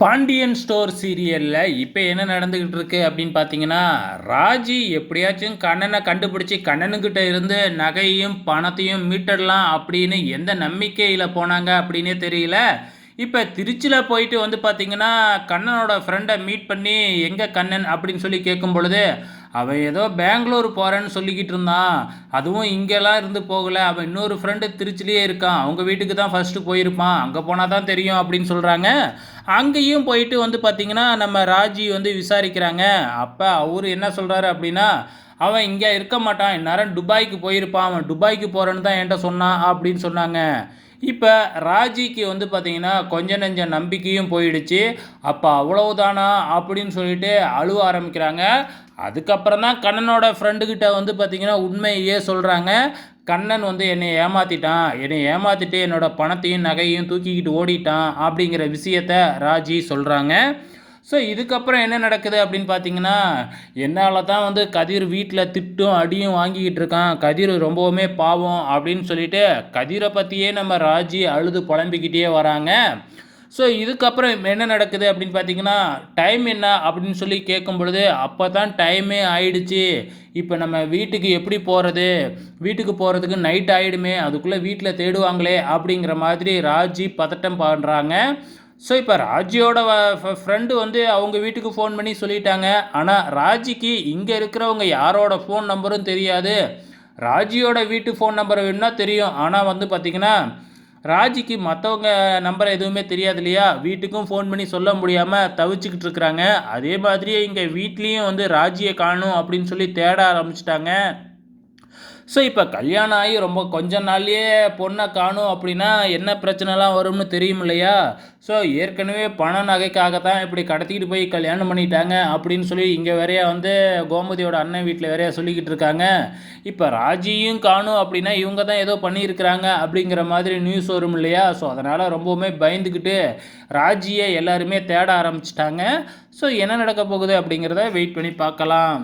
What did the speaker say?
Pandian store சீரியலில் இப்போ என்ன நடந்துக்கிட்டு இருக்கு அப்படின்னு பார்த்தீங்கன்னா ராஜி எப்படியாச்சும் கண்ணனை கண்டுபிடிச்சி கண்ணனுக்கிட்ட இருந்து நகையும் பணத்தையும் மீட்டடலாம் அப்படின்னு எந்த நம்பிக்கையில் போனாங்க அப்படின்னே தெரியல. இப்போ திருச்சியில் போயிட்டு வந்து பார்த்தீங்கன்னா கண்ணனோட ஃப்ரெண்டை மீட் பண்ணி எங்கே கண்ணன்? அப்படின்னு சொல்லி கேட்கும் பொழுது அவன் ஏதோ பெங்களூர் போகிறேன்னு சொல்லிக்கிட்டு இருந்தான். அதுவும் இங்கெல்லாம் இருந்து போகலை. அவன் இன்னொரு ஃப்ரெண்டு திருச்சிலேயே இருக்கான். அவங்க வீட்டுக்கு தான் ஃபஸ்ட்டு போயிருப்பான். அங்கே போனால் தான் தெரியும் அப்படின்னு சொல்கிறாங்க அங்கேயும் போயிட்டு வந்து பார்த்திங்கன்னா நம்ம ராஜி வந்து விசாரிக்கிறாங்க. அப்போ அவர் என்ன சொல்கிறாரு அப்படின்னா அவன் இங்கே இருக்க மாட்டான். இந்நேரம் துபாய்க்கு போயிருப்பான். அவன் துபாய்க்கு போகிறேன்னு தான் என்கிட்ட சொன்னான் அப்படின்னு சொன்னாங்க. இப்போ ராஜிக்கு வந்து பார்த்திங்கன்னா கொஞ்ச நெஞ்ச நம்பிக்கையும் போயிடுச்சு. அப்போ அவ்வளவுதானா அப்படின்னு சொல்லிட்டு அழுவ ஆரம்பிக்கிறாங்க. அதுக்கப்புறம் தான் கண்ணனோட ஃப்ரெண்டுக்கிட்ட வந்து பார்த்திங்கன்னா உண்மையே சொல்கிறாங்க கண்ணன் வந்து என்னை ஏமாற்றிட்டான் என்னை ஏமாற்றிட்டு என்னோடய பணத்தையும் நகையும் தூக்கிக்கிட்டு ஓடிட்டான் அப்படிங்கிற விஷயத்த ராஜி சொல்கிறாங்க ஸோ இதுக்கப்புறம் என்ன நடக்குது அப்படின்னு பார்த்தீங்கன்னா என்னால் தான் வந்து கதிர் வீட்டில் திட்டும் அடியும் வாங்கிக்கிட்டு இருக்கான். கதிர் ரொம்பவுமே பாவம் அப்படின்னு சொல்லிட்டு கதிரை பற்றியே நம்ம ராஜி அழுது புலம்பிக்கிட்டே வராங்க. ஸோ இதுக்கப்புறம் என்ன நடக்குது அப்படின்னு பார்த்தீங்கன்னா டைம் என்ன அப்படின்னு சொல்லி கேட்கும் பொழுது அப்போ தான் டைமே ஆயிடுச்சு. இப்போ நம்ம வீட்டுக்கு எப்படி போகிறது வீட்டுக்கு போகிறதுக்கு நைட் ஆகிடுமே அதுக்குள்ளே வீட்டில் தேடுவாங்களே அப்படிங்கிற மாதிரி ராஜி பதட்டம் பண்ணுறாங்க ஸோ இப்போ ராஜியோட ஃப்ரெண்டு வந்து அவங்க வீட்டுக்கு ஃபோன் பண்ணி சொல்லிட்டாங்க. ஆனால் ராஜிக்கு இங்கே இருக்கிறவங்க யாரோட ஃபோன் நம்பரும் தெரியாது. ராஜியோட வீட்டு ஃபோன் நம்பர் வேணுன்னா தெரியும். ஆனால் வந்து பார்த்திங்கன்னா ராஜிக்கு மற்றவங்க நம்பர் எதுவுமே தெரியாது இல்லையா? வீட்டுக்கும் ஃபோன் பண்ணி சொல்ல முடியாமல் தவிச்சுக்கிட்டு இருக்கிறாங்க. அதே மாதிரியே இங்கே வீட்லேயும் வந்து ராஜியை காணும் அப்படின்னு சொல்லி தேட ஆரம்பிச்சிட்டாங்க. ஸோ இப்போ கல்யாணம் ஆகி ரொம்ப கொஞ்ச நாள்லேயே பொண்ணை காணும் அப்படின்னா என்ன பிரச்சனைலாம் வரும்னு தெரியும் இல்லையா ஸோ ஏற்கனவே பண நகைக்காக தான் இப்படி கடத்திக்கிட்டு போய் கல்யாணம் பண்ணிட்டாங்க அப்படின்னு சொல்லி இங்கே வேறையா வந்து கோமதியோட அண்ணன் வீட்டில் வேறையா சொல்லிக்கிட்டு இருக்காங்க. இப்போ ராஜியும் காணும் அப்படின்னா இவங்க தான் ஏதோ பண்ணியிருக்கிறாங்க அப்படிங்கிற மாதிரி நியூஸ் வரும் இல்லையா? ஸோ அதனால் ரொம்பவுமே பயந்துக்கிட்டு ராஜியை எல்லாருமே தேட ஆரம்பிச்சிட்டாங்க. ஸோ என்ன நடக்க போகுது அப்படிங்கிறத வெயிட் பண்ணி பார்க்கலாம்.